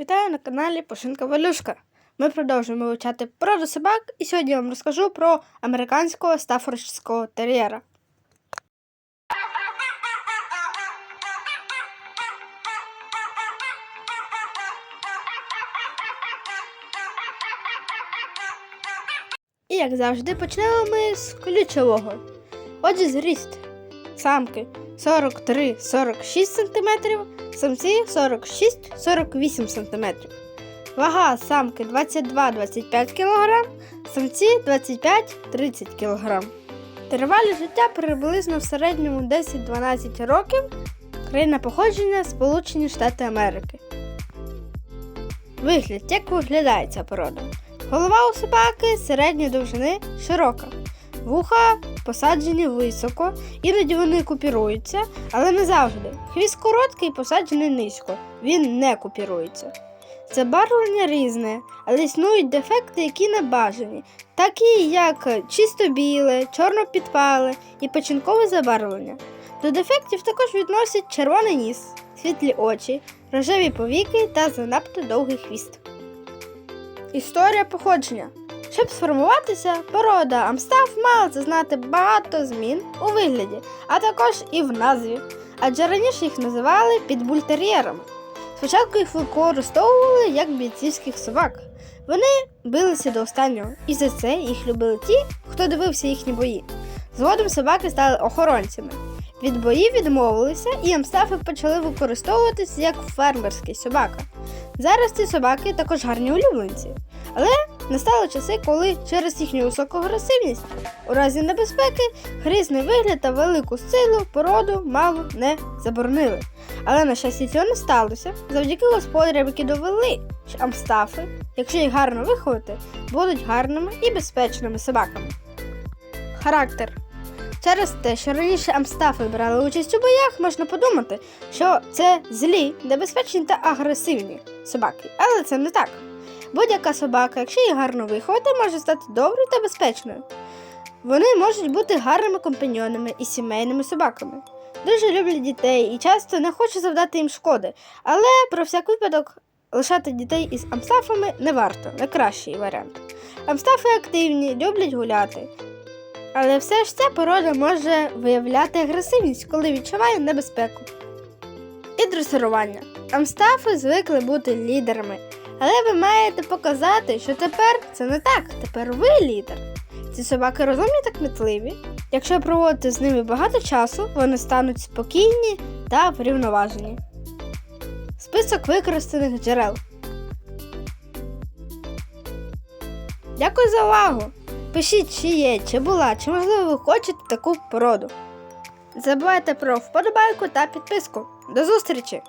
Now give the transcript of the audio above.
Вітаю на каналі Пошинка Валюшка. Ми продовжуємо вивчати породу собак, і сьогодні я вам розкажу про американського стафордського тер'єра. І як завжди, почнемо ми з ключового. Отже, зріст самки 43-46 см, самці 46-48 см. Вага самки 22-25 кг, самці 25-30 кг. Тривалість життя приблизно в середньому 10-12 років. Країна походження Сполучені Штати Америки. Вигляд, як виглядає ця порода. Голова у собаки середньої довжини широка. Вуха посаджені високо, іноді вони купіруються, але не завжди. Хвіст короткий посаджений низько. Він не купірується. Забарвлення різне, але існують дефекти, які не бажані, такі як чисто біле, чорно підпале і печінкове забарвлення. До дефектів також відносять червоний ніс, світлі очі, рожеві повіки та занадто довгий хвіст. Історія походження. Щоб сформуватися, порода Амстаф мала зазнати багато змін у вигляді, а також і в назві, адже раніше їх називали підбультер'єрами. Спочатку їх використовували як бійцівських собак. Вони билися до останнього, і за це їх любили ті, хто дивився їхні бої. Згодом собаки стали охоронцями. Від боїв відмовилися, і амстафи почали використовуватися як фермерський собака. Зараз ці собаки також гарні улюбленці. Але настали часи, коли через їхню високу агресивність у разі небезпеки грізний вигляд та велику силу породу мало не заборонили. Але на щастя цього не сталося завдяки господарям, які довели, що амстафи, якщо їх гарно виховати, будуть гарними і безпечними собаками. Характер Через те, що раніше амстафи брали участь у боях, можна подумати, що це злі, небезпечні та агресивні собаки. Але це не так. Будь-яка собака, якщо її гарно виховати, може стати доброю та безпечною. Вони можуть бути гарними компаньйонами і сімейними собаками. Дуже люблять дітей і часто не хочуть завдати їм шкоди, але про всяк випадок лишати дітей із амстафами не варто, не кращий варіант. Амстафи активні, люблять гуляти. Але все ж ця порода може виявляти агресивність, коли відчуває небезпеку. І дресирування. Амстафи звикли бути лідерами, але ви маєте показати, що тепер це не так, тепер ви лідер. Ці собаки розумні та кмітливі. Якщо проводити з ними багато часу, вони стануть спокійні та врівноважені. Список використаних джерел. Дякую за увагу! Пишіть, чи є, чи була, чи можливо ви хочете таку породу. Не забувайте про вподобайку та підписку. До зустрічі!